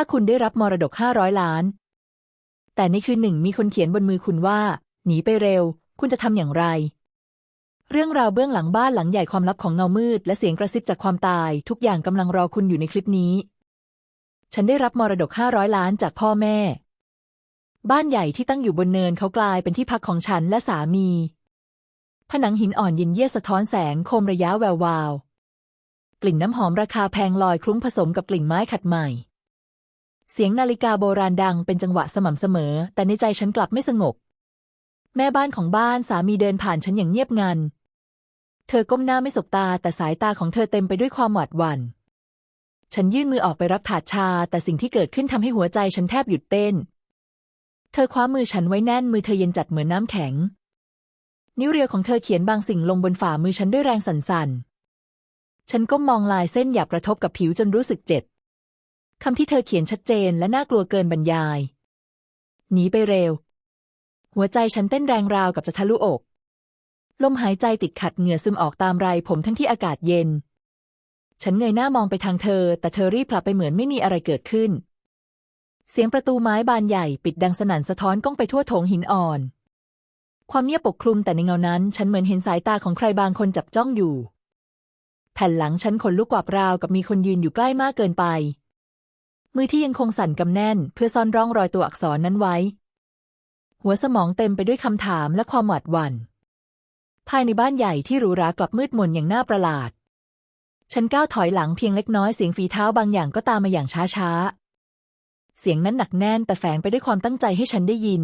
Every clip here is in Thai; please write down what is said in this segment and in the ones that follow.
ถ้าคุณได้รับมรดกห้าร้อยล้าน แต่ในคืนหนึ่งมีคนเขียนบนมือคุณว่า หนีไปเร็ว คุณจะทำอย่างไร เรื่องราวเบื้องหลังบ้านหลังใหญ่ความลับของเงามืด และเสียงกระซิบจากความตาย ทุกอย่างกำลังรอคุณอยู่ในคลิปนี้ ฉันได้รับมรดกห้าร้อยล้านจากพ่อแม่ บ้านใหญ่ที่ตั้งอยู่บนเนินเขากลายเป็นที่พักของฉันและสามี ผนังหินอ่อนเย็นเยียสะท้อนแสงโคมระยะแวววาวกลิ่นน้ำหอมราคาแพงลอยคลุ้งผสมกับกลิ่นไม้ขัดใหม่ เสียงนาฬิกาโบราณดังเป็นจังหวะสม่ำเสมอ แต่ในใจฉันกลับไม่สงบ แม่บ้านของบ้านสามีเดินผ่านฉันอย่างเงียบงัน เธอก้มหน้าไม่สบตา แต่สายตาของเธอเต็มไปด้วยความหวาดหวัน่น ฉันยื่นมือออกไปรับถาดชา แต่สิ่งที่เกิดขึ้นทำให้หัวใจฉันแทบหยุดเต้น เธอคว้ามือฉันไว้แน่นมือเธอเย็นจัดเหมือนน้ำแข็ง นิ้วเรียวของเธอเขียนบางสิ่งลงบนฝ่ามือฉันด้วยแรงสั่นๆ ฉันก้มมองลายเส้นหยาบกระทบกับผิวจนรู้สึกเจ็บ คำที่เธอเขียนชัดเจนและน่ากลัวเกินบรรยาย หนีไปเร็ว หัวใจฉันเต้นแรงราวกับจะทะลุอก ลมหายใจติดขัดเหงื่อซึมออกตามไรผมทั้งที่อากาศเย็น ฉันเงยหน้ามองไปทางเธอ แต่เธอรีบผลับไปเหมือนไม่มีอะไรเกิดขึ้น เสียงประตูไม้บานใหญ่ ปิดดังสนั่นสะท้อนก้องไปทั่วโถงหินอ่อน ความเงียบปกคลุมแต่ในเงานั้น ฉันเหมือนเห็นสายตาของใครบางคนจับจ้องอยู่ แผ่นหลังฉันขนลุกกวาบราวกับมีคนยืนอยู่ใกล้มากเกินไป มือที่ยังคงสั่นกำแน่น เพื่อซ่อนร่องรอยตัวอักษรนั้นไว้ หัวสมองเต็มไปด้วยคำถามและความหวาดหวัน่น ภายในบ้านใหญ่ที่หรูหรากลับมืดมนอย่างน่าประหลาด ฉันก้าวถอยหลังเพียงเล็กน้อยเสียงฝีเท้าบางอย่างก็ตามมาอย่างช้าๆ เสียงนั้นหนักแน่นแต่แฝงไปด้วยความตั้งใจให้ฉันได้ยิน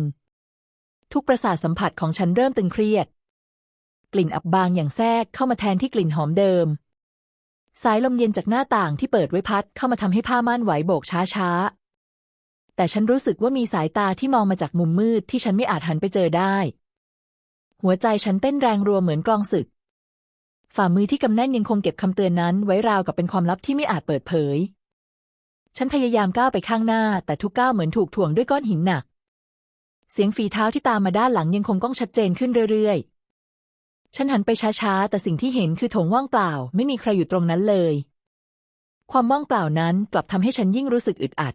ทุกประสาทสัมผัสของฉันเริ่มตึงเครียด กลิ่นอับบางอย่างแทรกเข้ามาแทนที่กลิ่นหอมเดิม สายลมเย็นจากหน้าต่างที่เปิดไว้พัดเข้ามาทำให้ผ้าม่านไหวโบกช้าๆ แต่ฉันรู้สึกว่ามีสายตาที่มองมาจากมุมมืดที่ฉันไม่อาจหันไปเจอได้ หัวใจฉันเต้นแรงรัวเหมือนกลองศึก ฝ่ามือที่กำแน่นยังคงเก็บคำเตือนนั้นไว้ราวกับเป็นความลับที่ไม่อาจเปิดเผย ฉันพยายามก้าวไปข้างหน้า แต่ทุกก้าวเหมือนถูกถ่วงด้วยก้อนหินหนัก เสียงฝีเท้าที่ตามมาด้านหลังยังคงก้องชัดเจนขึ้นเรื่อยๆ ฉันหันไปช้าๆ แต่สิ่งที่เห็นคือโถงว่างเปล่า ไม่มีใครอยู่ตรงนั้นเลย ความว่างเปล่านั้นกลับทำให้ฉันยิ่งรู้สึกอึดอัด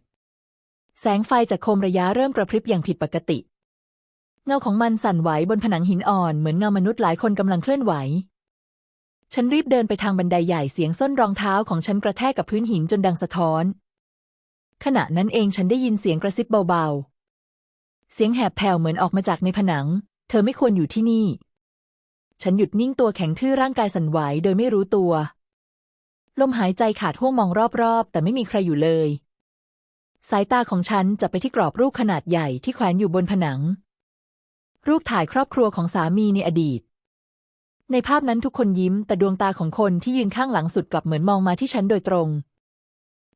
แสงไฟจากโคมระยะเริ่มกระพริบอย่างผิดปกติ เงาของมันสั่นไหวบนผนังหินอ่อนเหมือนเงามนุษย์หลายคนกำลังเคลื่อนไหว ฉันรีบเดินไปทางบันไดใหญ่เสียงส้นรองเท้าของฉันกระแทกกับพื้นหินจนดังสะท้อน ขณะนั้นเองฉันได้ยินเสียงกระซิบเบาๆ เสียงแหบแผ่วเหมือนออกมาจากในผนัง เธอไม่ควรอยู่ที่นี่ ฉันหยุดนิ่งตัวแข็งทื่อร่างกายสั่นไหวโดยไม่รู้ตัว ลมหายใจขาดห่วงมองรอบๆ แต่ไม่มีใครอยู่เลย สายตาของฉันจับไปที่กรอบรูปขนาดใหญ่ที่แขวนอยู่บนผนัง รูปถ่ายครอบครัวของสามีในอดีต ในภาพนั้นทุกคนยิ้ม แต่ดวงตาของคนที่ยืนข้างหลังสุดกลับเหมือนมองมาที่ฉันโดยตรง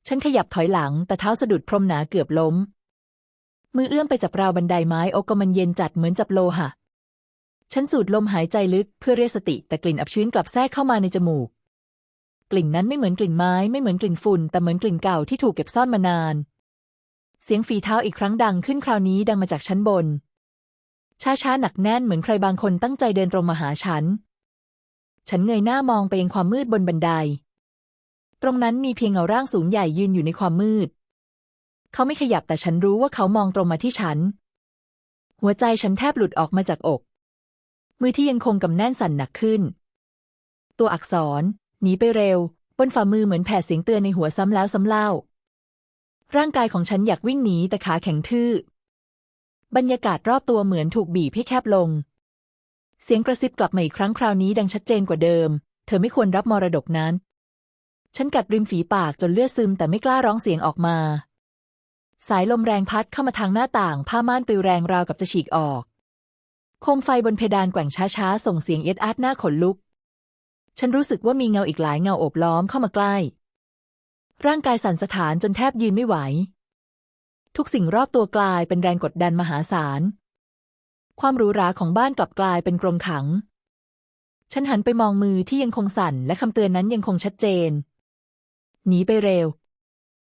ฉันขยับถอยหลัง แต่เท้าสะดุดพรมหนาเกือบล้ม มือเอื้อมไปจับราวบันไดไม้อกก็มันเย็นจัดเหมือนจับโลหะ ฉันสูดลมหายใจลึกเพื่อเรียกสติ แต่กลิ่นอับชื้นกลับแทรกเข้ามาในจมูก กลิ่นนั้นไม่เหมือนกลิ่นไม้ไม่เหมือนกลิ่นฝุ่น แต่เหมือนกลิ่นเก่าที่ถูกเก็บซ่อนมานาน เสียงฝีเท้าอีกครั้งดังขึ้นคราวนี้ดังมาจากชั้นบน ช้าๆหนักแน่นเหมือนใครบางคนตั้งใจเดินตรงมาหาฉัน ฉันเงยหน้ามองไปยังความมืดบนบันได ตรงนั้นมีเพียงเงาร่างสูงใหญ่ยืนอยู่ในความมืด เขาไม่ขยับแต่ฉันรู้ว่าเขามองตรงมาที่ฉัน หัวใจฉันแทบหลุดออกมาจากอก มือที่ยังคงกำแน่นสั่นหนักขึ้น ตัวอักษร หนีไปเร็ว บนฝ่ามือเหมือนแผ่เสียงเตือนในหัวซ้ำแล้วซ้ำเล่า ร่างกายของฉันอยากวิ่งหนีแต่ขาแข็งทื่อ บรรยากาศรอบตัวเหมือนถูกบีบให้แคบลง เสียงกระซิบกลับมาอีกครั้งคราวนี้ดังชัดเจนกว่าเดิม เธอไม่ควรรับมรดกนั้น ฉันกัดริมฝีปากจนเลือดซึมแต่ไม่กล้าร้องเสียงออกมา สายลมแรงพัดเข้ามาทางหน้าต่าง ผ้าม่านปลิวแรงราวกับจะฉีกออก โคมไฟบนเพดานแกว่งช้าๆ ส่งเสียงเอ็ดอาร์ตหน้าขนลุก ฉันรู้สึกว่ามีเงาอีกหลายเงาโอบล้อมเข้ามาใกล้ ร่างกายสั่นสะท้านจนแทบยืนไม่ไหว ทุกสิ่งรอบตัวกลายเป็นแรงกดดันมหาศาล ความหรูหราของบ้านกลับกลายเป็นกรงขัง ฉันหันไปมองมือที่ยังคงสั่นและคำเตือนนั้นยังคงชัดเจน หนีไปเร็ว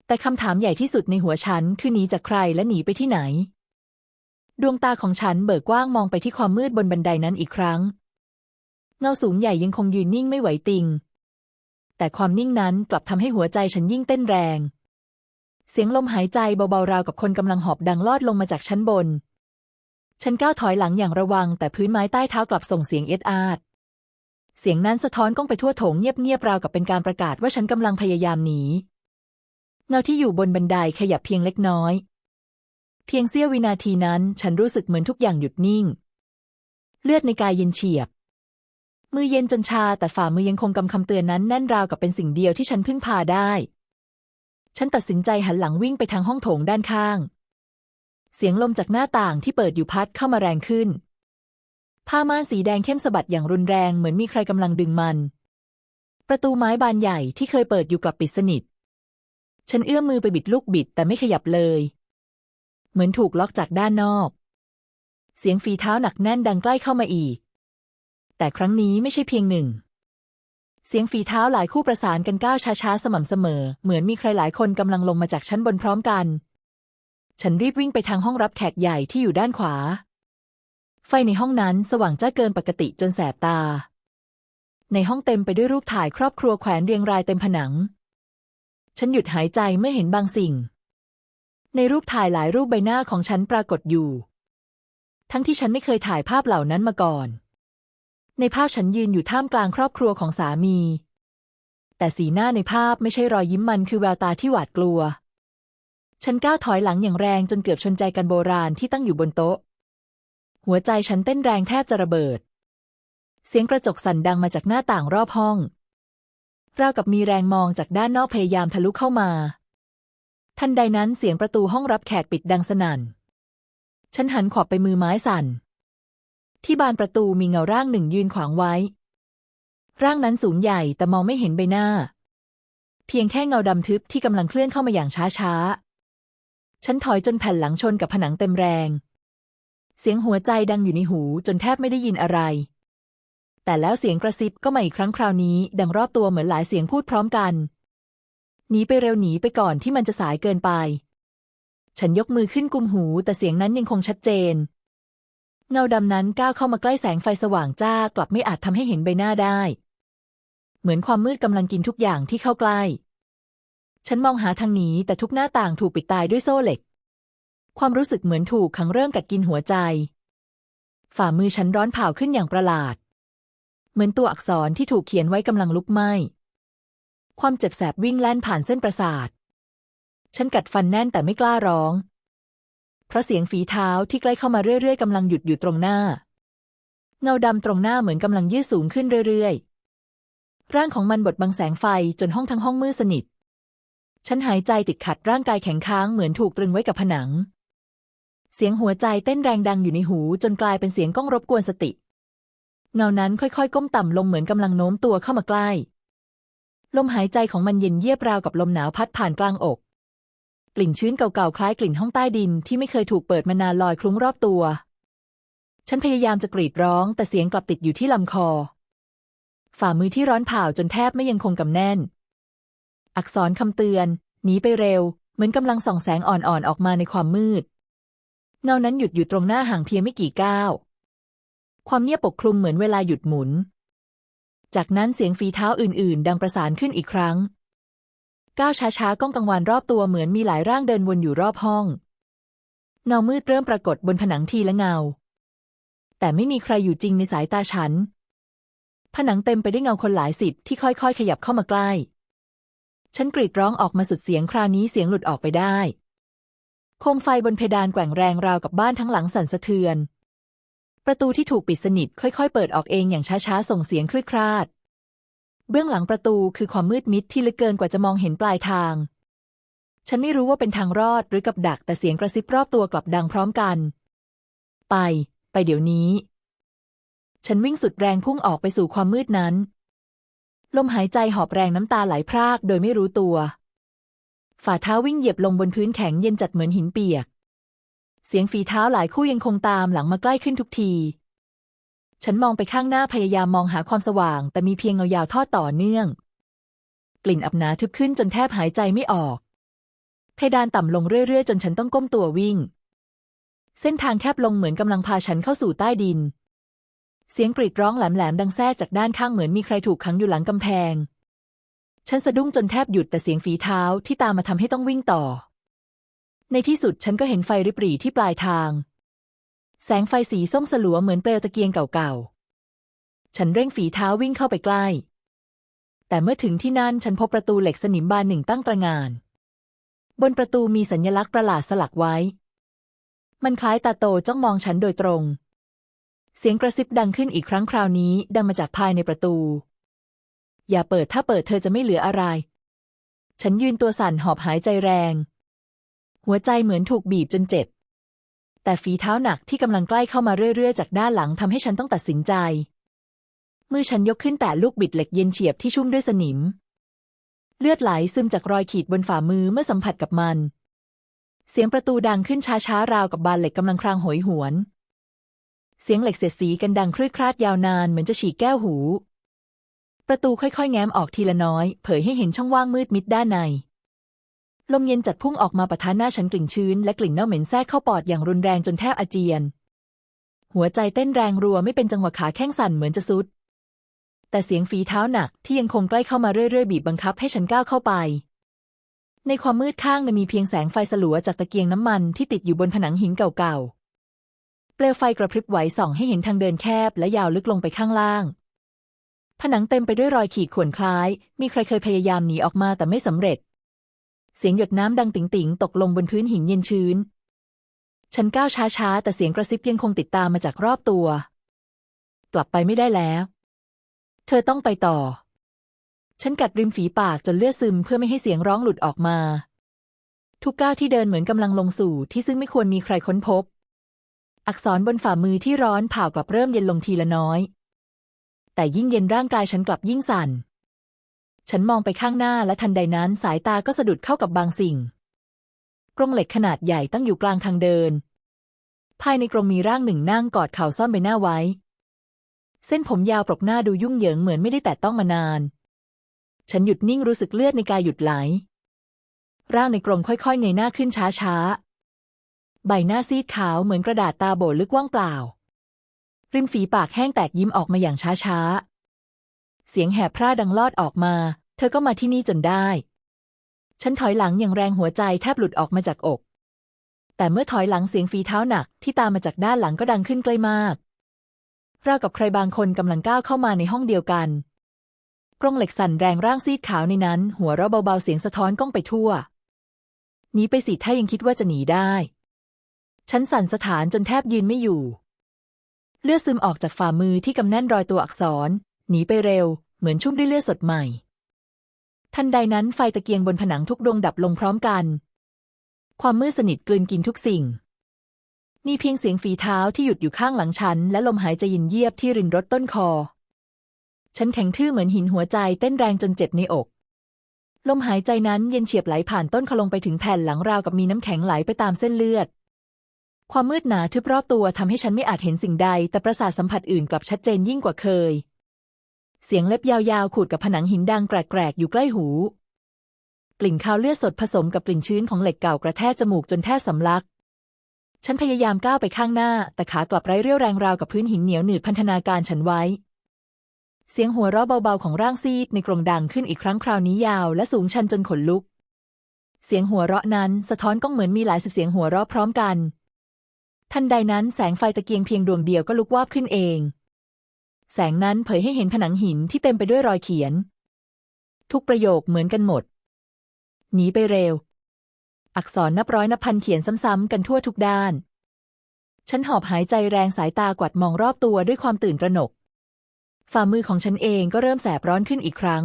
แต่คำถามใหญ่ที่สุดในหัวฉันคือหนีจากใครและหนีไปที่ไหน ดวงตาของฉันเบิกกว้างมองไปที่ความมืดบนบันไดนั้นอีกครั้ง เงาสูงใหญ่ยังคงยืนนิ่งไม่ไหวติง แต่ความนิ่งนั้นกลับทำให้หัวใจฉันยิ่งเต้นแรง เสียงลมหายใจเบาๆราวกับคนกำลังหอบดังลอดลงมาจากชั้นบน ฉันก้าวถอยหลังอย่างระวัง แต่พื้นไม้ใต้เท้ากลับส่งเสียงเอ็ดอาด เสียงนั้นสะท้อนก้องไปทั่วโถงเงียบๆราวกับเป็นการประกาศว่าฉันกำลังพยายามหนี เงาที่อยู่บนบันไดขยับเพียงเล็กน้อย เพียงเสี้ยววินาทีนั้น ฉันรู้สึกเหมือนทุกอย่างหยุดนิ่ง เลือดในกายเย็นเฉียบ มือเย็นจนชาแต่ฝ่ามือยังคงกำคำเตือนนั้นแน่นราวกับเป็นสิ่งเดียวที่ฉันพึ่งพาได้ ฉันตัดสินใจหันหลังวิ่งไปทางห้องโถงด้านข้าง เสียงลมจากหน้าต่างที่เปิดอยู่พัดเข้ามาแรงขึ้น ผ้าม่านสีแดงเข้มสะบัดอย่างรุนแรงเหมือนมีใครกำลังดึงมัน ประตูไม้บานใหญ่ที่เคยเปิดอยู่กลับปิดสนิทฉันเอื้อมมือไปบิดลูกบิดแต่ไม่ขยับเลย เหมือนถูกล็อกจากด้านนอก เสียงฝีเท้าหนักแน่นดังใกล้เข้ามาอีก แต่ครั้งนี้ไม่ใช่เพียงหนึ่ง เสียงฝีเท้าหลายคู่ประสานกันก้าวช้าๆสม่ำเสมอ เหมือนมีใครหลายคนกำลังลงมาจากชั้นบนพร้อมกัน ฉันรีบวิ่งไปทางห้องรับแขกใหญ่ที่อยู่ด้านขวา ไฟในห้องนั้นสว่างจ้าเกินปกติจนแสบตา ในห้องเต็มไปด้วยรูปถ่ายครอบครัวแขวนเรียงรายเต็มผนัง ฉันหยุดหายใจเมื่อเห็นบางสิ่ง ในรูปถ่ายหลายรูปใบหน้าของฉันปรากฏอยู่ ทั้งที่ฉันไม่เคยถ่ายภาพเหล่านั้นมาก่อน ในภาพฉันยืนอยู่ท่ามกลางครอบครัวของสามี แต่สีหน้าในภาพไม่ใช่รอยยิ้มมันคือแววตาที่หวาดกลัว ฉันก้าวถอยหลังอย่างแรงจนเกือบชนใจกันโบราณที่ตั้งอยู่บนโต๊ะ หัวใจฉันเต้นแรงแทบจะระเบิด เสียงกระจกสั่นดังมาจากหน้าต่างรอบห้องราวกับมีแรงมองจากด้านนอกพยายามทะลุเข้ามา ทันใดนั้นเสียงประตูห้องรับแขกปิดดังสนั่น ฉันหันขวับไปมือไม้สั่น ที่บานประตูมีเงาร่างหนึ่งยืนขวางไว้ ร่างนั้นสูงใหญ่แต่มองไม่เห็นใบหน้า เพียงแค่เงาดำทึบที่กำลังเคลื่อนเข้ามาอย่างช้าๆ ฉันถอยจนแผ่นหลังชนกับผนังเต็มแรง เสียงหัวใจดังอยู่ในหูจนแทบไม่ได้ยินอะไร แต่แล้วเสียงกระซิบก็มาอีกครั้งคราวนี้ ดังรอบตัวเหมือนหลายเสียงพูดพร้อมกัน หนีไปเร็วหนีไปก่อนที่มันจะสายเกินไป ฉันยกมือขึ้นกุมหู แต่เสียงนั้นยังคงชัดเจน เงาดำนั้นก้าวเข้ามาใกล้แสงไฟสว่างจ้ากลับไม่อาจทำให้เห็นใบหน้าได้ เหมือนความมืดกำลังกินทุกอย่างที่เข้าใกล้ ฉันมองหาทางหนีแต่ทุกหน้าต่างถูกปิดตายด้วยโซ่เหล็ก ความรู้สึกเหมือนถูกขังเริ่มกัดกินหัวใจ ฝ่ามือฉันร้อนเผาขึ้นอย่างประหลาด เหมือนตัวอักษรที่ถูกเขียนไว้กำลังลุกไหม้ ความเจ็บแสบวิ่งแล่นผ่านเส้นประสาท ฉันกัดฟันแน่นแต่ไม่กล้าร้อง เพราะเสียงฝีเท้าที่ใกล้เข้ามาเรื่อยๆกำลังหยุดอยู่ตรงหน้า เงาดำตรงหน้าเหมือนกำลังยืดสูงขึ้นเรื่อยๆ ร่างของมันบดบังแสงไฟจนห้องทั้งห้องมืดสนิท ฉันหายใจติดขัดร่างกายแข็งค้างเหมือนถูกตรึงไว้กับผนัง เสียงหัวใจเต้นแรงดังอยู่ในหูจนกลายเป็นเสียงก้องรบกวนสติ เงานั้นค่อยๆ ก้มต่ำลงเหมือนกำลังโน้มตัวเข้ามาใกล้ ลมหายใจของมันเย็นเยียบราวกับลมหนาวพัดผ่านกลางอก กลิ่นชื้นเก่าๆ คล้ายกลิ่นห้องใต้ดินที่ไม่เคยถูกเปิดมานานลอยคลุ้งรอบตัว ฉันพยายามจะกรีดร้องแต่เสียงกลับติดอยู่ที่ลำคอ ฝ่ามือที่ร้อนเผาจนแทบไม่ยังคงกำแน่น อักษรคำเตือน หนีไปเร็ว เหมือนกำลังส่องแสงอ่อนๆ ออกมาในความมืด เงานั้นหยุดอยู่ตรงหน้าห่างเพียงไม่กี่ก้าว ความเงียบปกคลุมเหมือนเวลาหยุดหมุน จากนั้นเสียงฝีเท้าอื่น ๆ ดังประสานขึ้นอีกครั้ง ก้าวช้า ๆ ก้องกังวานรอบตัวเหมือนมีหลายร่างเดินวนอยู่รอบห้อง เงามืดเริ่มปรากฏบนผนังทีละเงา แต่ไม่มีใครอยู่จริงในสายตาฉัน ผนังเต็มไปด้วยเงาคนหลายสิบที่ค่อย ๆ ขยับเข้ามาใกล้ ฉันกรีดร้องออกมาสุดเสียงคราวนี้เสียงหลุดออกไปได้ โคมไฟบนเพดานแกว่งแรงราวกับบ้านทั้งหลังสั่นสะเทือน ประตูที่ถูกปิดสนิทค่อยๆ เปิดออกเองอย่างช้าๆ ส่งเสียงคลืดคลาด เบื้องหลังประตูคือความมืดมิดที่ลึกเกินกว่าจะมองเห็นปลายทาง ฉันไม่รู้ว่าเป็นทางรอดหรือกับดักแต่เสียงกระซิบรอบตัวกลับดังพร้อมกัน ไป ไปเดี๋ยวนี้ ฉันวิ่งสุดแรงพุ่งออกไปสู่ความมืดนั้น ลมหายใจหอบแรงน้ำตาไหลพรากโดยไม่รู้ตัว ฝ่าเท้าวิ่งเหยียบลงบนพื้นแข็งเย็นจัดเหมือนหินเปียก เสียงฝีเท้าหลายคู่ยังคงตามหลังมาใกล้ขึ้นทุกที ฉันมองไปข้างหน้าพยายามมองหาความสว่าง แต่มีเพียงเงายาวทอดต่อเนื่อง กลิ่นอับหนาทึบขึ้นจนแทบหายใจไม่ออก เพดานต่ำลงเรื่อยๆ จนฉันต้องก้มตัววิ่ง เส้นทางแคบลงเหมือนกำลังพาฉันเข้าสู่ใต้ดิน เสียงกรีดร้องแหลมๆดังแซ่จากด้านข้างเหมือนมีใครถูกขังอยู่หลังกำแพง ฉันสะดุ้งจนแทบหยุดแต่เสียงฝีเท้าที่ตามมาทำให้ต้องวิ่งต่อ ในที่สุดฉันก็เห็นไฟริบหรี่ที่ปลายทาง แสงไฟสีส้มสลัวเหมือนเปลวตะเกียงเก่าๆ ฉันเร่งฝีเท้าวิ่งเข้าไปใกล้ แต่เมื่อถึงที่นั่นฉันพบประตูเหล็กสนิมบานหนึ่งตั้งตระงาน บนประตูมีสัญลักษณ์ประหลาดสลักไว้ มันคล้ายตาโตจ้องมองฉันโดยตรง เสียงกระซิบดังขึ้นอีกครั้งคราวนี้ดังมาจากภายในประตู อย่าเปิดถ้าเปิดเธอจะไม่เหลืออะไร ฉันยืนตัวสั่นหอบหายใจแรง หัวใจเหมือนถูกบีบจนเจ็บ แต่ฝีเท้าหนักที่กำลังใกล้เข้ามาเรื่อยๆ จากด้านหลังทำให้ฉันต้องตัดสินใจ มือฉันยกขึ้นแต่ลูกบิดเหล็กเย็นเฉียบที่ชุ่มด้วยสนิม เลือดไหลซึมจากรอยขีดบนฝ่ามือเมื่อสัมผัสกับมัน เสียงประตูดังขึ้นช้าๆราวกับบานเหล็กกำลังครางโหยหวน เสียงเหล็กเสียดสีกันดังครืดคราดยาวนานเหมือนจะฉีกแก้วหู ประตูค่อยๆ แง้มออกทีละน้อย เผยให้เห็นช่องว่างมืดมิดด้านใน ลมเย็นจัดพุ่งออกมาปะทะหน้าฉันกลิ่นชื้นและกลิ่นเน่าเหม็นแทรกเข้าปอดอย่างรุนแรงจนแทบอาเจียน หัวใจเต้นแรงรัวไม่เป็นจังหวะขาแข้งสั่นเหมือนจะสุด แต่เสียงฝีเท้าหนักที่ยังคงใกล้เข้ามาเรื่อยๆบีบบังคับให้ฉันก้าวเข้าไป ในความมืดข้างนั้นมีเพียงแสงไฟสลัวจากตะเกียงน้ำมันที่ติดอยู่บนผนังหินเก่าๆ เปลวไฟกระพริบไหวส่องให้เห็นทางเดินแคบและยาวลึกลงไปข้างล่าง ผนังเต็มไปด้วยรอยขีดข่วนคล้าย มีใครเคยพยายามหนีออกมาแต่ไม่สำเร็จ เสียงหยดน้ำดังติ๋งๆตกลงบนพื้นหินเย็นชื้น ฉันก้าวช้าๆ แต่เสียงกระซิบยังคงติดตามมาจากรอบตัว กลับไปไม่ได้แล้ว เธอต้องไปต่อ ฉันกัดริมฝีปากจนเลือดซึมเพื่อไม่ให้เสียงร้องหลุดออกมา ทุกก้าวที่เดินเหมือนกำลังลงสู่ที่ซึ่งไม่ควรมีใครค้นพบ อักษรบนฝ่ามือที่ร้อนเผากลับเริ่มเย็นลงทีละน้อย แต่ยิ่งเย็นร่างกายฉันกลับยิ่งสั่น ฉันมองไปข้างหน้าและทันใดนั้นสายตาก็สะดุดเข้ากับบางสิ่ง กรงเหล็กขนาดใหญ่ตั้งอยู่กลางทางเดิน ภายในกรงมีร่างหนึ่งนั่งกอดเข่าซ่อนใบหน้าไว้ เส้นผมยาวปรกหน้าดูยุ่งเหยิงเหมือนไม่ได้แตะต้องมานาน ฉันหยุดนิ่งรู้สึกเลือดในกายหยุดไหล ร่างในกรงค่อยๆเงยหน้าขึ้นช้าๆ ใบหน้าซีดขาวเหมือนกระดาษตาโบลึกว่างเปล่า ริมฝีปากแห้งแตกยิ้มออกมาอย่างช้าๆ เสียงแหบพร่าดังลอดออกมา เธอก็มาที่นี่จนได้ ฉันถอยหลังอย่างแรงหัวใจแทบหลุดออกมาจากอก แต่เมื่อถอยหลังเสียงฝีเท้าหนักที่ตามมาจากด้านหลังก็ดังขึ้นใกล้มากราวกับใครบางคนกำลังก้าวเข้ามาในห้องเดียวกัน กรงเหล็กสั่นแรงร่างซีดขาวในนั้น หัวเราเบาๆเสียงสะท้อนก้องไปทั่ว หนีไปสิถ้ายังคิดว่าจะหนีได้ ฉันสั่นสถานจนแทบยืนไม่อยู่ เลือดซึมออกจากฝ่ามือที่กำแน่นรอยตัวอักษร หนีไปเร็ว เหมือนชุ่มด้วยเลือดสดใหม่ ทันใดนั้นไฟตะเกียงบนผนังทุกดวงดับลงพร้อมกัน ความมืดสนิทกลืนกินทุกสิ่ง มีเพียงเสียงฝีเท้าที่หยุดอยู่ข้างหลังฉัน และลมหายใจเย็นเยียบที่รินรถต้นคอ ฉันแข็งทื่อเหมือนหินหัวใจเต้นแรงจนเจ็บในอก ลมหายใจนั้นเย็นเฉียบไหลผ่านต้นคอลงไปถึงแผ่นหลังราวกับมีน้ำแข็งไหลไปตามเส้นเลือดความมืดหนาทึบรอบตัวทำให้ฉันไม่อาจเห็นสิ่งใด แต่ประสาทสัมผัสอื่นกลับชัดเจนยิ่งกว่าเคย เสียงเล็บยาวๆ ขูดกับผนังหินดังแกรกๆ อยู่ใกล้หู กลิ่นคาวเลือดสดผสมกับกลิ่นชื้นของเหล็กเก่ากระแทกจมูกจนแทบสำลัก ฉันพยายามก้าวไปข้างหน้า แต่ขากลับไร้เรี่ยวแรงราวกับพื้นหินเหนียวหนืดพันธนาการฉันไว้ เสียงหัวเราะเบาๆของร่างซีดในกรงดังขึ้นอีกครั้งคราวนี้ยาวและสูงชันจนขนลุก เสียงหัวเราะนั้นสะท้อนก้องเหมือนมีหลายสิบเสียงหัวเราะพร้อมกัน ทันใดนั้นแสงไฟตะเกียงเพียงดวงเดียวก็ลุกวาบขึ้นเอง แสงนั้นเผยให้เห็นผนังหินที่เต็มไปด้วยรอยเขียน ทุกประโยคเหมือนกันหมด หนีไปเร็ว อักษรนับร้อยนับพันเขียนซ้ำๆกันทั่วทุกด้าน ฉันหอบหายใจแรงสายตากวัดมองรอบตัวด้วยความตื่นตระหนก ฝ่ามือของฉันเองก็เริ่มแสบร้อนขึ้นอีกครั้ง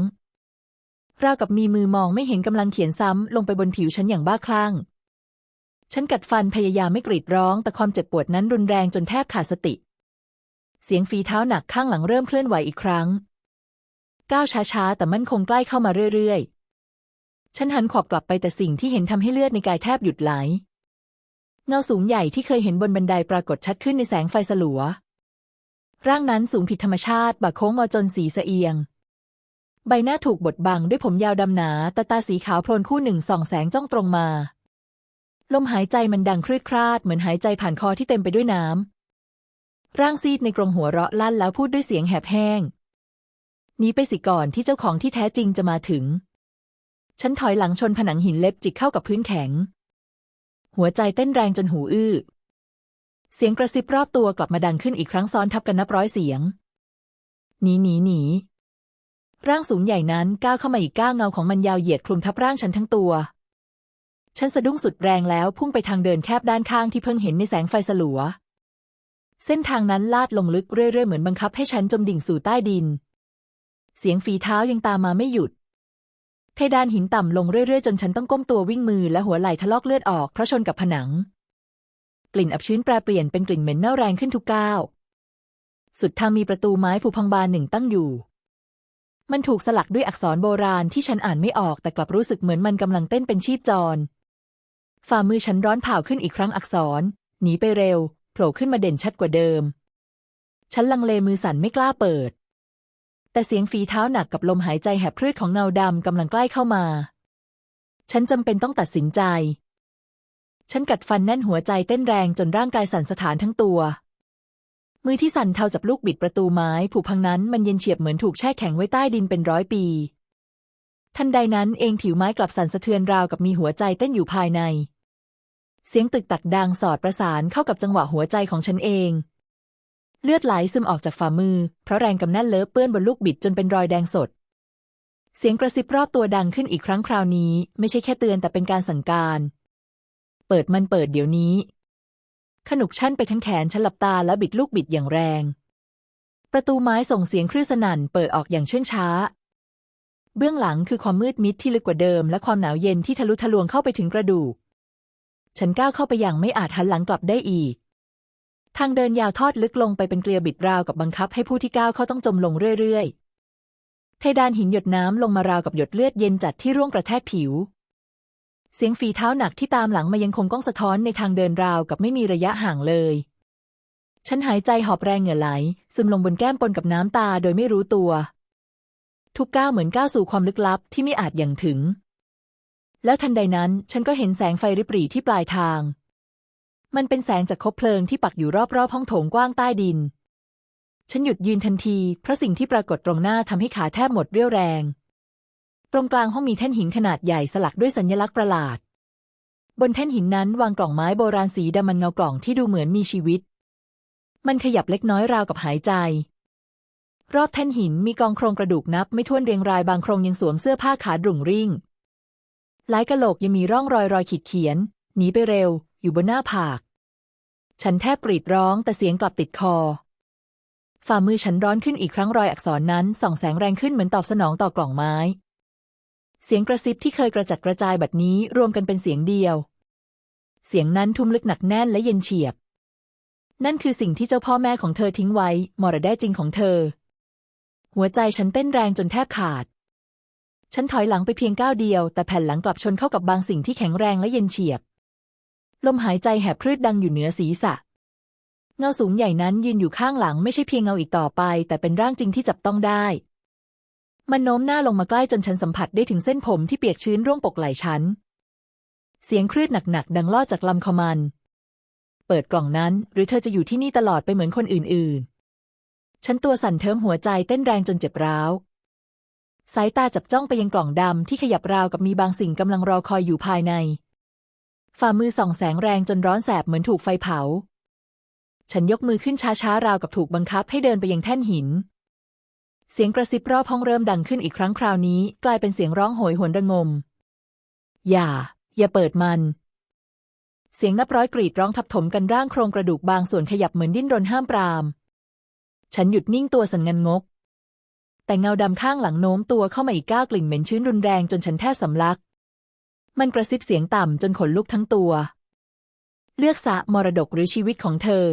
ราวกับมีมือมองไม่เห็นกำลังเขียนซ้ำลงไปบนผิวฉันอย่างบ้าคลั่ง ฉันกัดฟันพยายามไม่กรีดร้อง แต่ความเจ็บปวดนั้นรุนแรงจนแทบขาดสติ เสียงฝีเท้าหนักข้างหลังเริ่มเคลื่อนไหวอีกครั้ง ก้าวช้าๆ แต่มั่นคงใกล้เข้ามาเรื่อยๆ ฉันหันขอบกลับไปแต่สิ่งที่เห็นทำให้เลือดในกายแทบหยุดไหล เงาสูงใหญ่ที่เคยเห็นบนบันไดปรากฏชัดขึ้นในแสงไฟสลัว ร่างนั้นสูงผิดธรรมชาติบักโค้งงอจนสีสะเอียง ใบหน้าถูกบดบังด้วยผมยาวดำหนาตาตาสีขาวโพลนคู่หนึ่งส่องแสงจ้องตรงมาลมหายใจมันดังครืดคราดเหมือนหายใจผ่านคอที่เต็มไปด้วยน้ำ ร่างซีดในกรงหัวเราะลั่นแล้วพูดด้วยเสียงแหบแห้งหนีไปสิก่อนที่เจ้าของที่แท้จริงจะมาถึง ฉันถอยหลังชนผนังหินเล็บจิกเข้ากับพื้นแข็ง หัวใจเต้นแรงจนหูอื้อ เสียงกระซิบรอบตัวกลับมาดังขึ้นอีกครั้งซ้อนทับกันนับร้อยเสียง หนีหนีหนี ร่างสูงใหญ่นั้นก้าวเข้ามาอีกก้าวเงาของมันยาวเหยียดคลุมทับร่างฉันทั้งตัว ฉันสะดุ้งสุดแรงแล้วพุ่งไปทางเดินแคบด้านข้างที่เพิ่งเห็นในแสงไฟสลัว เส้นทางนั้นลาดลงลึกเรื่อยๆเหมือนบังคับให้ฉันจมดิ่งสู่ใต้ดิน เสียงฝีเท้ายังตามมาไม่หยุด เพดานหินต่ำลงเรื่อยๆ จนฉันต้องก้มตัววิ่งมือและหัวไหล่ทะลอกเลือดออกเพราะชนกับผนัง กลิ่นอับชื้นแปรเปลี่ยนเป็นกลิ่นเหม็นเน่าแรงขึ้นทุกก้าว สุดทางมีประตูไม้ผุพังบานหนึ่งตั้งอยู่ มันถูกสลักด้วยอักษรโบราณที่ฉันอ่านไม่ออกแต่กลับรู้สึกเหมือนมันกำลังเต้นเป็นชีพจร ฝ่ามือฉันร้อนเผาขึ้นอีกครั้งอักษร หนีไปเร็ว ผล่ขึ้นมาเด่นชัดกว่าเดิม ฉันลังเลมือสั่นไม่กล้าเปิด แต่เสียงฝีเท้าหนักกับลมหายใจแหบครืดของเงาดำกำลังใกล้เข้ามา ฉันจำเป็นต้องตัดสินใจ ฉันกัดฟันแน่นหัวใจเต้นแรงจนร่างกายสั่นสะท้านทั้งตัว มือที่สั่นเทาจับลูกบิดประตูไม้ผุพังนั้นมันเย็นเฉียบเหมือนถูกแช่แข็งไว้ใต้ดินเป็นร้อยปี ทันใดนั้นเองผิวไม้กลับสั่นสะเทือนราวกับมีหัวใจเต้นอยู่ภายใน เสียงตึกตักดังสอดประสานเข้ากับจังหวะหัวใจของฉันเอง เลือดไหลซึมออกจากฝ่ามือ เพราะแรงกำแน่นเลอะเปื้อนบนลูกบิดจนเป็นรอยแดงสด เสียงกระซิบรอบตัวดังขึ้นอีกครั้งคราวนี้ ไม่ใช่แค่เตือนแต่เป็นการสั่งการ เปิดมันเปิดเดี๋ยวนี้ ขนุกชั่นไปทั้งแขนฉันหลับตาแล้วบิดลูกบิดอย่างแรง ประตูไม้ส่งเสียงคลื่นสนั่นเปิดออกอย่างเชื่องช้าเบื้องหลังคือความมืดมิดที่ลึกกว่าเดิมและความหนาวเย็นที่ทะลุทะลวงเข้าไปถึงกระดูก ฉันก้าวเข้าไปอย่างไม่อาจหันหลังกลับได้อีก ทางเดินยาวทอดลึกลงไปเป็นเกลียวบิดราวกับบังคับให้ผู้ที่ก้าวเข้าต้องจมลงเรื่อยๆเพดานหินหยดน้ำลงมาราวกับหยดเลือดเย็นจัดที่ร่วงกระแทกผิว เสียงฝีเท้าหนักที่ตามหลังมายังคงก้องสะท้อนในทางเดินราวกับไม่มีระยะห่างเลย ฉันหายใจหอบแรงเหงื่อไหล ซึมลงบนแก้มปนกับน้ำตาโดยไม่รู้ตัว ทุกก้าวเหมือนก้าวสู่ความลึกลับที่ไม่อาจอย่างถึง แล้วทันใดนั้นฉันก็เห็นแสงไฟริบหรี่ที่ปลายทาง มันเป็นแสงจากคบเพลิงที่ปักอยู่รอบๆห้องโถงกว้างใต้ดิน ฉันหยุดยืนทันที เพราะสิ่งที่ปรากฏตรงหน้าทำให้ขาแทบหมดเรี่ยวแรง ตรงกลางห้องมีแท่นหินขนาดใหญ่สลักด้วยสัญลักษณ์ประหลาด บนแท่นหินนั้นวางกล่องไม้โบราณสีดำมันเงากล่องที่ดูเหมือนมีชีวิต มันขยับเล็กน้อยราวกับหายใจ รอบแท่นหินมีกองโครงกระดูกนับไม่ถ้วนเรียงรายบางโครงยังสวมเสื้อผ้าขาดรุ่งริ่ง หลายกะโหลกยังมีร่องรอยรอยขีดเขียน หนีไปเร็ว อยู่บนหน้าผาก ฉันแทบกรีดร้องแต่เสียงกลับติดคอ ฝ่ามือฉันร้อนขึ้นอีกครั้งรอยอักษรนั้นส่องแสงแรงขึ้นเหมือนตอบสนองต่อกล่องไม้ เสียงกระซิบที่เคยกระจัดกระจายบัดนี้รวมกันเป็นเสียงเดียว เสียงนั้นทุ้มลึกหนักแน่นและเย็นเฉียบ นั่นคือสิ่งที่เจ้าพ่อแม่ของเธอทิ้งไว้ มรดกจริงของเธอ หัวใจฉันเต้นแรงจนแทบขาด ฉันถอยหลังไปเพียงก้าวเดียว แต่แผ่นหลังกลับชนเข้ากับบางสิ่งที่แข็งแรงและเย็นเฉียบ ลมหายใจแหบครืดดังอยู่เหนือศีรษะ เงาสูงใหญ่นั้นยืนอยู่ข้างหลังไม่ใช่เพียงเงาอีกต่อไป แต่เป็นร่างจริงที่จับต้องได้ มันโน้มหน้าลงมาใกล้จนฉันสัมผัสได้ถึงเส้นผมที่เปียกชื้นร่วงปกไหล่ฉัน เสียงครืดหนักๆดังลอดจากลำคอมัน เปิดกล่องนั้น หรือเธอจะอยู่ที่นี่ตลอดไปเหมือนคนอื่นๆ ฉันตัวสั่นเทิมหัวใจเต้นแรงจนเจ็บร้าว สายตาจับจ้องไปยังกล่องดำที่ขยับราวกับมีบางสิ่งกำลังรอคอยอยู่ภายใน ฝ่ามือส่องแสงแรงจนร้อนแสบเหมือนถูกไฟเผา ฉันยกมือขึ้นช้าๆราวกับถูกบังคับให้เดินไปยังแท่นหิน เสียงกระซิบรอบห้องเริ่มดังขึ้นอีกครั้งคราวนี้ กลายเป็นเสียงร้องโหยหวนระงม อย่า อย่าเปิดมัน เสียงนับร้อยกรีดร้องทับถมกันร่างโครงกระดูกบางส่วนขยับเหมือนดิ้นรนห้ามปราม ฉันหยุดนิ่งตัวสั่นงันงก แต่เงาดำข้างหลังโน้มตัวเข้ามาอีกก้าวกลิ่นเหม็นชื้นรุนแรงจนฉันแทบสำลัก มันกระซิบเสียงต่ำจนขนลุกทั้งตัว เลือกสะมรดกหรือชีวิตของเธอ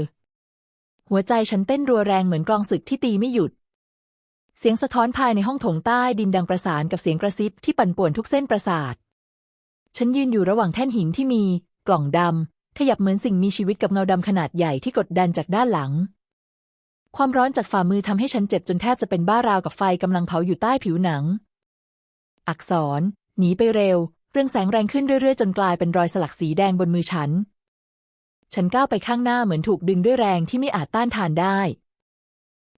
หัวใจฉันเต้นรัวแรงเหมือนกลองศึกที่ตีไม่หยุด เสียงสะท้อนภายในห้องถงใต้ดินดังประสานกับเสียงกระซิบที่ปั่นป่วนทุกเส้นประสาท ฉันยืนอยู่ระหว่างแท่นหินที่มี กล่องดำขยับเหมือนสิ่งมีชีวิตกับเงาดำขนาดใหญ่ที่กดดันจากด้านหลัง ความร้อนจากฝ่ามือทำให้ฉันเจ็บจนแทบจะเป็นบ้าราวกับไฟกำลังเผาอยู่ใต้ผิวหนัง อักษร หนีไปเร็ว เรื่องแสงแรงขึ้นเรื่อยๆ จนกลายเป็นรอยสลักสีแดงบนมือฉัน ฉันก้าวไปข้างหน้าเหมือนถูกดึงด้วยแรงที่ไม่อาจต้านทานได้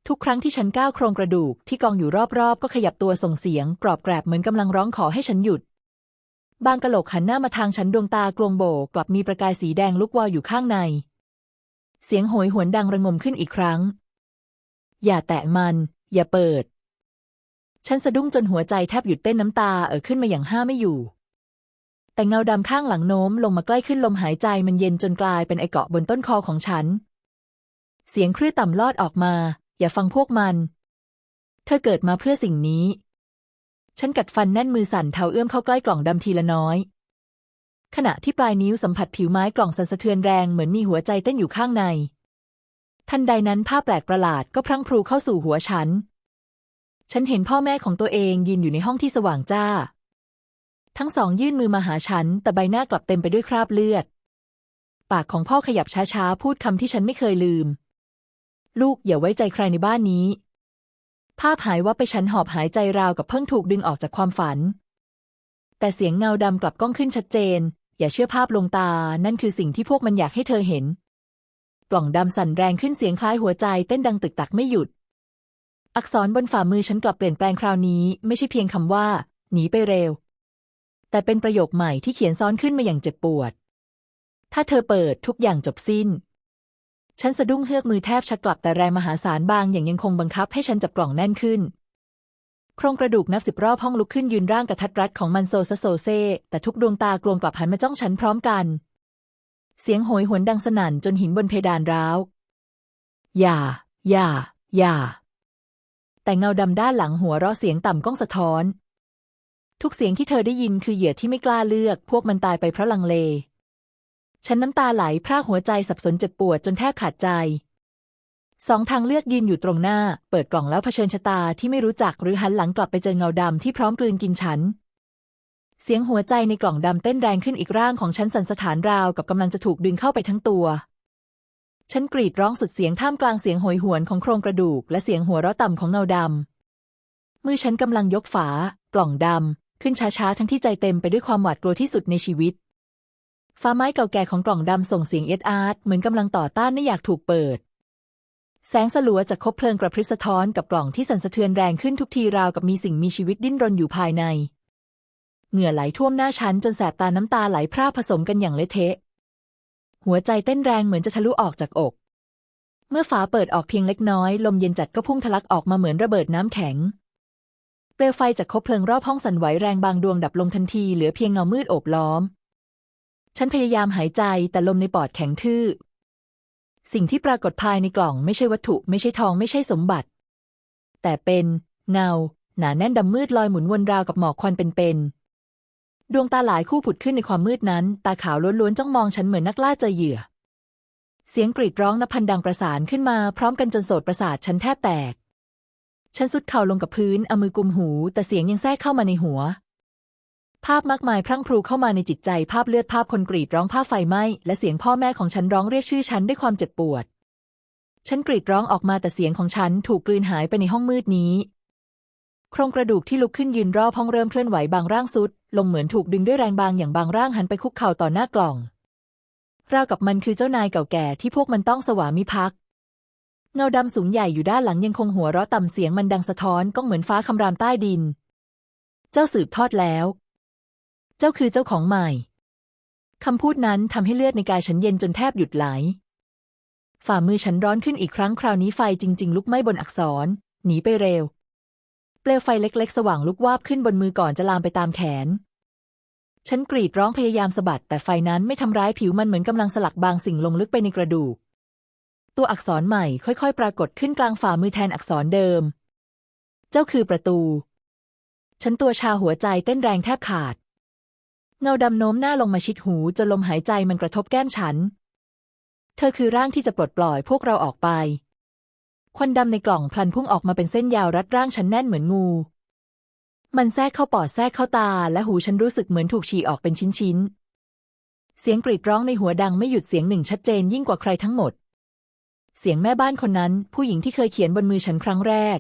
ทุกครั้งที่ฉันก้าวโครงกระดูกที่กองอยู่รอบๆ ก็ขยับตัวส่งเสียงกรอบแกรบเหมือนกำลังร้องขอให้ฉันหยุด บางกะโหลกหันหน้ามาทางฉันดวงตากลวงโบกลับมีประกายสีแดงลุกวาวอยู่ข้างใน เสียงโหยหวนดังระงมขึ้นอีกครั้ง อย่าแตะมัน อย่าเปิด ฉันสะดุ้งจนหัวใจแทบหยุดเต้นน้ำตาเอ่อขึ้นมาอย่างห้าไม่อยู่ แต่เงาดำข้างหลังโน้มลงมาใกล้ขึ้นลมหายใจมันเย็นจนกลายเป็นไอเกาะบนต้นคอของฉัน เสียงคลื่นต่ำลอดออกมา อย่าฟังพวกมัน เธอเกิดมาเพื่อสิ่งนี้ ฉันกัดฟันแน่นมือสั่นเท้าเอื้อมเข้าใกล้กล่องดำทีละน้อย ขณะที่ปลายนิ้วสัมผัสผิวไม้กล่องสั่นสะเทือนแรงเหมือนมีหัวใจเต้นอยู่ข้างใน ทันใดนั้นภาพแปลกประหลาดก็พรั่งพรูเข้าสู่หัวฉัน ฉันเห็นพ่อแม่ของตัวเองยืนอยู่ในห้องที่สว่างจ้า ทั้งสองยื่นมือมาหาฉัน แต่ใบหน้ากลับเต็มไปด้วยคราบเลือด ปากของพ่อขยับช้าๆ พูดคำที่ฉันไม่เคยลืม ลูกอย่าไว้ใจใครในบ้านนี้ ภาพหายว่าไปฉันหอบหายใจราวกับเพิ่งถูกดึงออกจากความฝัน แต่เสียงเงาดำกลับก้องขึ้นชัดเจน อย่าเชื่อภาพลงตา นั่นคือสิ่งที่พวกมันอยากให้เธอเห็น กล่องดำสั่นแรงขึ้นเสียงคล้ายหัวใจเต้นดังตึกตักไม่หยุด อักษรบนฝ่ามือฉันกลับเปลี่ยนแปลงคราวนี้ ไม่ใช่เพียงคำว่า หนีไปเร็ว แต่เป็นประโยคใหม่ที่เขียนซ้อนขึ้นมาอย่างเจ็บปวด ถ้าเธอเปิดทุกอย่างจบสิ้น ฉันสะดุ้งเฮือกมือแทบชักกลับแต่แรงมหาศาลบางอย่างยังคงบังคับให้ฉันจับกล่องแน่นขึ้นโครงกระดูกนับสิบรอบห้องลุกขึ้นยืนร่างกระทัดรัดของมันโซซะโซเซ แต่ทุกดวงตากลวงกลับหันมาจ้องฉันพร้อมกัน เสียงโหยหวนดังสนั่นจนหินบนเพดานร้าว อย่า อย่า อย่า แต่เงาดำด้านหลังหัวเราะเสียงต่ำก้องสะท้อน ทุกเสียงที่เธอได้ยินคือเหยื่อที่ไม่กล้าเลือก พวกมันตายไปเพราะลังเล ฉันน้ำตาไหลพรากหัวใจสับสนเจ็บปวดจนแทบขาดใจ สองทางเลือกยืนอยู่ตรงหน้า เปิดกล่องแล้วเผชิญชะตาที่ไม่รู้จักหรือหันหลังกลับไปเจอเงาดำที่พร้อมกลืนกินฉัน เสียงหัวใจในกล่องดำเต้นแรงขึ้นอีกร่างของฉันสันสะท้านราวกับกำลังจะถูกดึงเข้าไปทั้งตัว ฉันกรีดร้องสุดเสียงท่ามกลางเสียงโหยหวนของโครงกระดูก และเสียงหัวเราะต่ำของเงาดำมือฉันกำลังยกฝา กล่องดำขึ้นช้าๆทั้งที่ใจเต็มไปด้วยความหวาดกลัวที่สุดในชีวิตฟ้าไม้เก่าแก่ของกล่องดำส่งเสียงเอ็ดอาร์ตเหมือนกำลังต่อต้านไม่อยากถูกเปิด แสงสลัวจากคบเพลิงกระพริบสะท้อนกับกล่องที่สั่นสะเทือนแรงขึ้นทุกทีราวกับมีสิ่งมีชีวิตดิ้นรนอยู่ภายใน เหงื่อไหลท่วมหน้าฉันจนแสบตาน้ำตาไหลพร่าผสมกันอย่างเละเทะ หัวใจเต้นแรงเหมือนจะทะลุออกจากอก เมื่อฝาเปิดออกเพียงเล็กน้อย ลมเย็นจัดก็พุ่งทะลักออกมาเหมือนระเบิดน้ำแข็ง เปลวไฟจากคบเพลิงรอบห้องสั่นไหวแรงบางดวงดับลงทันทีเหลือเพียงเงามืดโอบล้อม ฉันพยายามหายใจแต่ลมในปอดแข็งทื่อ สิ่งที่ปรากฏภายในกล่องไม่ใช่วัตถุ ไม่ใช่ทองไม่ใช่สมบัติ แต่เป็นเงาหนาแน่นดำมืดลอยหมุนวนราวกับหมอกควันเป็นๆ ดวงตาหลายคู่ผุดขึ้นในความมืดนั้น ตาขาวล้วนๆจ้องมองฉันเหมือนนักล่าเจอเหยื่อ เสียงกรีดร้องนับพันดังประสานขึ้นมาพร้อมกันจนโสดประสาทฉันแทบแตก ฉันสุดเข่าลงกับพื้นเอามือกุมหู แต่เสียงยังแทรกเข้ามาในหัว ภาพมากมายพรั่งพรูเข้ามาในจิตใจ ภาพเลือดภาพคนกรีดร้องภาพไฟไหม้และเสียงพ่อแม่ของฉันร้องเรียกชื่อฉันด้วยความเจ็บปวด ฉันกรีดร้องออกมาแต่เสียงของฉันถูกกลืนหายไปในห้องมืดนี้ โครงกระดูกที่ลุกขึ้นยืนรอบห้องเริ่มเคลื่อนไหวบางร่างสุด ลงเหมือนถูกดึงด้วยแรงบางอย่างบางร่างหันไปคุกเข่าต่อหน้ากล่อง ราวกับมันคือเจ้านายเก่าแก่ที่พวกมันต้องสวามิภักดิ์เงาดำสูงใหญ่อยู่ด้านหลังยังคงหัวเราะต่ำเสียงมันดังสะท้อนก้องเหมือนฟ้าคำรามใต้ดิน เจ้าสืบทอดแล้ว เจ้าคือเจ้าของใหม่คำพูดนั้นทำให้เลือดในกายฉันเย็นจนแทบหยุดไหล ฝ่ามือฉันร้อนขึ้นอีกครั้งคราวนี้ไฟจริง ๆ ลุกไหม้บนอักษร หนีไปเร็ว ลวไฟเล็กๆ สว่างลุกวาบขึ้นบนมือก่อนจะลามไปตามแขน ฉันกรีดร้องพยายามสะบัด แต่ไฟนั้นไม่ทำร้ายผิวมันเหมือนกำลังสลักบางสิ่งลงลึกไปในกระดูก ตัวอักษรใหม่ค่อยๆ ปรากฏขึ้นกลางฝ่ามือแทนอักษรเดิม เจ้าคือประตู ฉันตัวชาหัวใจเต้นแรงแทบขาด เงาดำโน้มหน้าลงมาชิดหูจนลมหายใจมันกระทบแก้มฉัน เธอคือร่างที่จะปลดปล่อยพวกเราออกไป ควันดำในกล่องพลันพุ่งออกมาเป็นเส้นยาวรัดร่างฉันแน่นเหมือนงู มันแทรกเข้าปอดแทรกเข้าตา และหูฉันรู้สึกเหมือนถูกฉี่ออกเป็นชิ้นๆ เสียงกรีดร้องในหัวดังไม่หยุดเสียงหนึ่งชัดเจนยิ่งกว่าใครทั้งหมด เสียงแม่บ้านคนนั้น ผู้หญิงที่เคยเขียนบนมือฉันครั้งแรก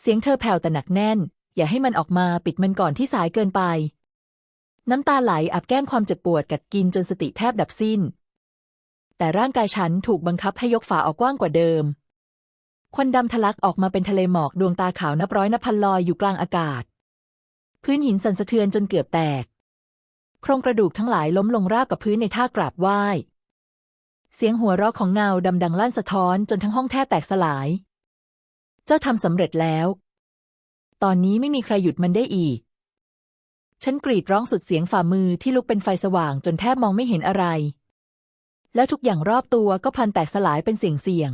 เสียงเธอแผ่วแต่หนักแน่น อย่าให้มันออกมาปิดมันก่อนที่สายเกินไป น้ำตาไหลอาบแก้มความเจ็บปวดกัดกินจนสติแทบดับสิ้น แต่ร่างกายฉันถูกบังคับให้ยกฝาออกกว้างกว่าเดิม ควันดำทะลักออกมาเป็นทะเลหมอกดวงตาขาวนับร้อยนับพันลอยอยู่กลางอากาศ พื้นหินสั่นสะเทือนจนเกือบแตก โครงกระดูกทั้งหลายล้มลงราบกับพื้นในท่ากราบไหว้เสียงหัวเราะของเงาดำดังลั่นสะท้อนจนทั้งห้องแทบแตกสลาย เจ้าทำสำเร็จแล้ว ตอนนี้ไม่มีใครหยุดมันได้อีก ฉันกรีดร้องสุดเสียงฝ่ามือที่ลุกเป็นไฟสว่างจนแทบมองไม่เห็นอะไร แล้วทุกอย่างรอบตัวก็พันแตกสลายเป็นเสียงเสียง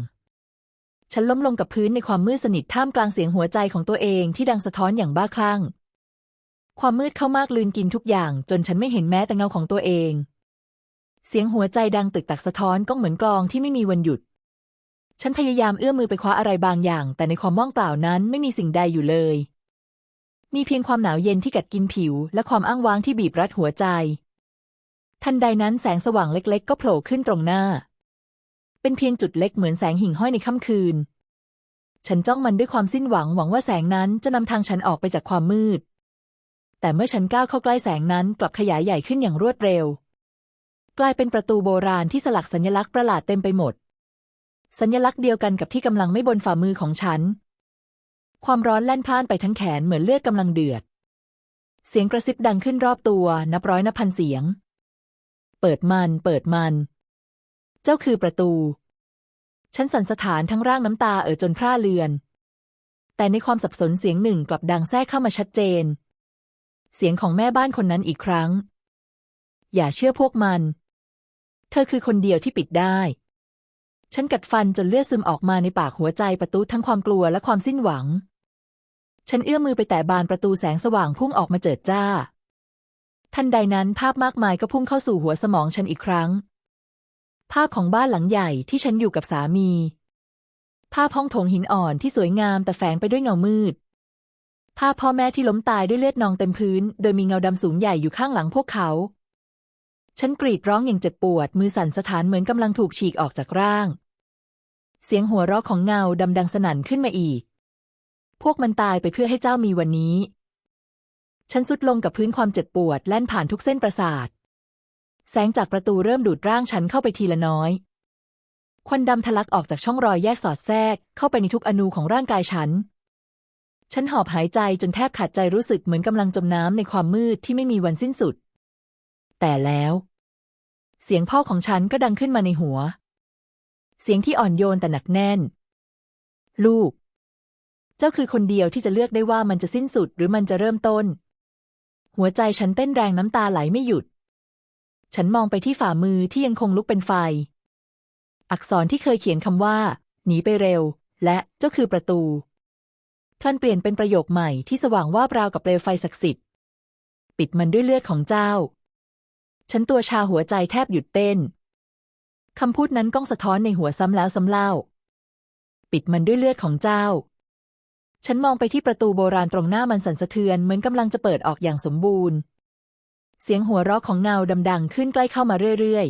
ฉันล้มลงกับพื้นในความมืดสนิทท่ามกลางเสียงหัวใจของตัวเองที่ดังสะท้อนอย่างบ้าคลั่ง ความมืดเข้ามากลืนกินทุกอย่าง จนฉันไม่เห็นแม้แต่เงาของตัวเอง เสียงหัวใจดังตึกตักสะท้อนก็เหมือนกลองที่ไม่มีวันหยุด ฉันพยายามเอื้อมมือไปคว้าอะไรบางอย่าง แต่ในความว่างเปล่านั้นไม่มีสิ่งใดอยู่เลย มีเพียงความหนาวเย็นที่กัดกินผิว และความอ้างว้างที่บีบรัดหัวใจ ทันใดนั้นแสงสว่างเล็ก ๆ ก็โผล่ขึ้นตรงหน้า เป็นเพียงจุดเล็กเหมือนแสงหิ่งห้อยในค่ำคืน ฉันจ้องมันด้วยความสิ้นหวังหวังว่าแสงนั้นจะนำทางฉันออกไปจากความมืด แต่เมื่อฉันก้าวเข้าใกล้แสงนั้นกลับขยายใหญ่ขึ้นอย่างรวดเร็ว กลายเป็นประตูโบราณที่สลักสัญลักษณ์ประหลาดเต็มไปหมด สัญลักษณ์เดียวกันกับที่กำลังไม่บนฝ่ามือของฉัน ความร้อนแล่นพ่านไปทั้งแขนเหมือนเลือดกำลังเดือด เสียงกระซิบดังขึ้นรอบตัวนับร้อยนับพันเสียง เปิดมัน เปิดมัน เจ้าคือประตู ฉันสันสะท้านทั้งร่างน้ำตาเอ่อจนพร่าเลือน แต่ในความสับสนเสียงหนึ่งกลับดังแทรกเข้ามาชัดเจน เสียงของแม่บ้านคนนั้นอีกครั้ง อย่าเชื่อพวกมัน เธอคือคนเดียวที่ปิดได้ ฉันกัดฟันจนเลือดซึมออกมาในปากหัวใจประตูทั้งความกลัวและความสิ้นหวัง ฉันเอื้อมมือไปแตะบานประตูแสงสว่างพุ่งออกมาเจิดจ้าทันใดนั้นภาพมากมายก็พุ่งเข้าสู่หัวสมองฉันอีกครั้ง ภาพของบ้านหลังใหญ่ที่ฉันอยู่กับสามี ภาพห้องโถงหินอ่อนที่สวยงามแต่แฝงไปด้วยเงามืด ภาพพ่อแม่ที่ล้มตายด้วยเลือดนองเต็มพื้น โดยมีเงาดำสูงใหญ่อยู่ข้างหลังพวกเขา ฉันกรีดร้องอย่างเจ็บปวด มือสั่นสะท้านเหมือนกำลังถูกฉีกออกจากร่าง เสียงหัวเราะของเงาดำดังสนั่นขึ้นมาอีก พวกมันตายไปเพื่อให้เจ้ามีวันนี้ ฉันสุดลงกับพื้นความเจ็บปวดแล่นผ่านทุกเส้นประสาท แสงจากประตูเริ่มดูดร่างฉันเข้าไปทีละน้อย ควันดำทะลักออกจากช่องรอยแยกสอดแทรก เข้าไปในทุกอนูของร่างกายฉัน ฉันหอบหายใจจนแทบขาดใจรู้สึกเหมือนกำลังจมน้ำในความมืดที่ไม่มีวันสิ้นสุด แต่แล้ว เสียงพ่อของฉันก็ดังขึ้นมาในหัว เสียงที่อ่อนโยนแต่หนักแน่น ลูก เจ้าคือคนเดียวที่จะเลือกได้ว่ามันจะสิ้นสุดหรือมันจะเริ่มต้น หัวใจฉันเต้นแรงน้ำตาไหลไม่หยุด ฉันมองไปที่ฝ่ามือที่ยังคงลุกเป็นไฟ อักษรที่เคยเขียนคำว่า หนีไปเร็ว และเจ้าคือประตูพลันเปลี่ยนเป็นประโยคใหม่ที่สว่างว่าบราวกับเปลวไฟศักดิ์สิทธิ์ ปิดมันด้วยเลือดของเจ้า ฉันตัวชาหัวใจแทบหยุดเต้นคำพูดนั้นก้องสะท้อนในหัวซ้ำแล้วซ้ำเล่า ปิดมันด้วยเลือดของเจ้า ฉันมองไปที่ประตูโบราณตรงหน้ามันสั่นสะเทือนเหมือนกำลังจะเปิดออกอย่างสมบูรณ์ เสียงหัวเราะของเงาดำดังขึ้นใกล้เข้ามาเรื่อย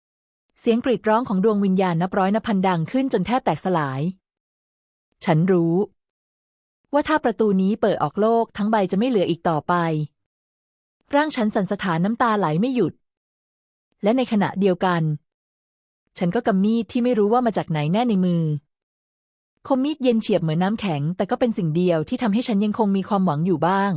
ๆ เสียงกรีดร้องของดวงวิญญาณนับร้อยนับพันดังขึ้นจนแทบแตกสลาย ฉันรู้ ว่าถ้าประตูนี้เปิดออกโลกทั้งใบจะไม่เหลืออีกต่อไป ร่างฉันสั่นสะท้านน้ำตาไหลไม่หยุด และในขณะเดียวกัน ฉันก็กำมีดที่ไม่รู้ว่ามาจากไหนแน่ในมือ คมมีดเย็นเฉียบเหมือนน้ำแข็ง แต่ก็เป็นสิ่งเดียวที่ทำให้ฉันยังคงมีความหวังอยู่บ้าง